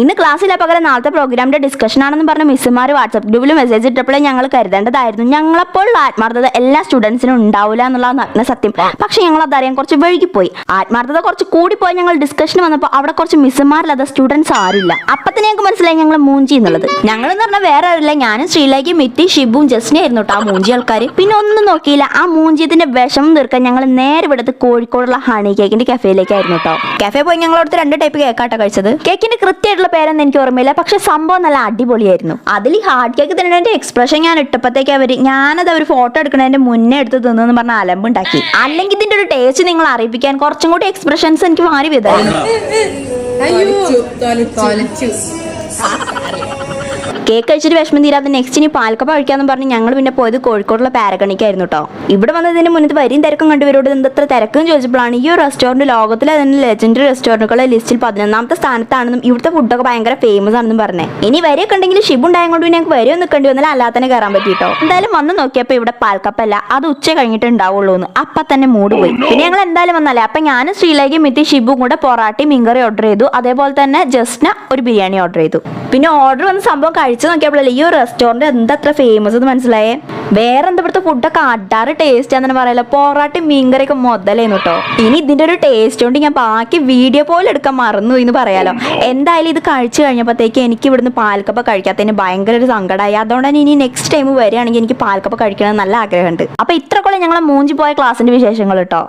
ഇന്ന് ക്ലാസ്സില്ല പകരം നാളത്തെ പ്രോഗ്രാമിന്റെ ഡിസ്കഷൻ ആണെന്ന് പറഞ്ഞ മിസ്സുമാർ വാട്സ്ആപ്പ് ഗ്രൂപ്പിൽ മെസ്സേജ് ഇട്ടപ്പോഴേ ഞങ്ങൾ കരുതേണ്ടതായിരുന്നു. ഞങ്ങളെപ്പോഴുള്ള ആത്മാർത്ഥത എല്ലാ സ്റ്റുഡൻസിനും ഉണ്ടാവില്ല എന്നുള്ള നഗ്ന സത്യം. പക്ഷെ ഞങ്ങൾ അതറിയാൻ കുറച്ച് വഴുകിപ്പോയി ആത്മാർത്ഥത കുറച്ച് കൂടിപ്പോയി ഞങ്ങൾ ഡിസ്കഷൻ വന്നപ്പോൾ അവിടെ കുറച്ച് മിസ്സുമാരില്ലാതെ സ്റ്റുഡൻസ് ആരില്ല അപ്പത്തന്നെ ഞങ്ങൾക്ക് മനസ്സിലായി ഞങ്ങൾ മൂഞ്ചി എന്നുള്ളത്. ഞങ്ങൾ എന്ന് പറഞ്ഞാൽ വേറെ ആരില്ല ഞാനും ശ്രീലേഖയും മിത്തി ഷിബും ജസ്നെ ആയിരുന്നു കേട്ടോ ആ മൂഞ്ചി ആൾക്കാർ പിന്നെ ഒന്നും നോക്കിയില്ല. ആ മൂഞ്ചിയത്തിന്റെ വിഷമം തീർക്കാൻ ഞങ്ങൾ നേരെ ഇവിടുത്തെ കോഴിക്കോടുള്ള ഹണി കേക്കിന്റെ കഫേയിലേക്കായിരുന്നു കേട്ടോ. കഫേ പോയി ഞങ്ങൾ രണ്ട് ടൈപ്പ് കേക്കാട്ടോ കഴിച്ചത്. കേക്കിന്റെ കൃത്യമായിട്ടുള്ള പേരൊന്നും എനിക്ക് ഓർമ്മയില്ല. പക്ഷെ സംഭവം നല്ല അടിപൊളിയായിരുന്നു. അതിൽ ഈ ഹാർഡ് കേക്ക് തിന്നതിന്റെ എക്സ്പ്രഷൻ ഞാൻ ഇട്ടപ്പോഴത്തേക്ക് അവർ ഞാനത് അവർ ഫോട്ടോ എടുക്കുന്നതിന്റെ മുന്നേ എടുത്ത് തിന്നു പറഞ്ഞ അലമ്പുണ്ടാക്കി. അല്ലെങ്കിൽ ഇതിന്റെ ഒരു ടേസ്റ്റ് നിങ്ങൾ അറിയിപ്പിക്കാൻ കുറച്ചും കൂടി എക്സ്പ്രഷൻസ് എനിക്ക് മാറി വിതായിരുന്നു കേക്ക് കഴിച്ചിട്ട് വിഷമം തീരാതെ നെക്സ്റ്റ് ഇനി പാൽക്കപ്പ കഴിക്കാന്ന് പറഞ്ഞ് ഞങ്ങൾ പിന്നെ പോയത് കോഴിക്കോടുള്ള പാരഗണിക്കായിരുന്നു കേട്ടോ ഇവിടെ വന്നതിന് മുന്നത്ത് വരിയും തിരക്കും കണ്ടുവരോട് എന്തത്ര തിരക്കും ചോദിച്ചപ്പോഴാണ് ഈ ഒരു റെസ്റ്റോറന്റ് ലോകത്തിലെ തന്നെ ലെജൻഡറി റെസ്റ്റോറന്റുകളുടെ ലിസ്റ്റിൽ പതിനൊന്നാമത്തെ സ്ഥാനത്താണെന്നും ഇവിടുത്തെ ഫുഡൊക്കെ ഭയങ്കര ഫേമസ് ആണെന്നും പറഞ്ഞേ. ഇനി വരെയൊക്കെ ഉണ്ടെങ്കിൽ ഷിബ് ഉണ്ടായതുകൊണ്ട് പിന്നെ ഞങ്ങൾക്ക് വരെയൊന്നും നിൽക്കേണ്ടി വന്നാൽ അല്ലാതെ തന്നെ കയറാൻ പറ്റി കേട്ടോ എന്തായാലും വന്ന് നോക്കിയപ്പോൾ ഇവിടെ പാൽക്കപ്പല്ല അത് ഉച്ച കഴിഞ്ഞിട്ട് ഉണ്ടാവുള്ളൂ എന്ന്. അപ്പം തന്നെ മൂട് പോയി. പിന്നെ ഞങ്ങൾ എന്തായാലും വന്നാലേ അപ്പം ഞാനും ശ്രീലേഖയും മിത്തി ഷിബും കൂടെ പൊറാട്ടി മീൻകറി ഓർഡർ ചെയ്തു. അതേപോലെ തന്നെ ജസ്ന ഒരു ബിരിയാണി ഓർഡർ ചെയ്തു. പിന്നെ ഓർഡർ വന്ന സംഭവം കഴിച്ചു നോക്കിയപ്പോഴല്ലേ ഈ ഒരു റെസ്റ്റോറന്റ് എന്താ അത്ര ഫേമസ് എന്ന് മനസ്സിലായേ? വേറെ എന്താ ഇവിടുത്തെ ഫുഡൊക്കെ അടാറ് ടേസ്റ്റ് ആണെന്ന് പറയല്ലോ പൊറാട്ടി മീൻകറിയൊക്കെ മുതലേന്ന് കേട്ടോ ഇനി ഇതിന്റെ ഒരു ടേസ്റ്റ് കൊണ്ട് ഞാൻ ബാക്കി വീഡിയോ പോലും എടുക്കാൻ മറന്നു എന്ന് പറയാലോ. എന്തായാലും ഇത് കഴിച്ചു കഴിഞ്ഞപ്പോഴത്തേക്ക് എനിക്ക് ഇവിടുന്ന് പാൽക്കപ്പ കഴിക്കാത്തതിന് ഭയങ്കര ഒരു സങ്കടമായി അതുകൊണ്ട് തന്നെ ഇനി നെക്സ്റ്റ് ടൈം വരികയാണെങ്കിൽ എനിക്ക് പാൽക്കപ്പ കഴിക്കണമെന്ന് നല്ല ആഗ്രഹമുണ്ട്. അപ്പൊ ഇത്രക്കുള്ള ഞങ്ങളെ മൂഞ്ചി പോയ ക്ലാസ്സിന്റെ വിശേഷങ്ങൾ കേട്ടോ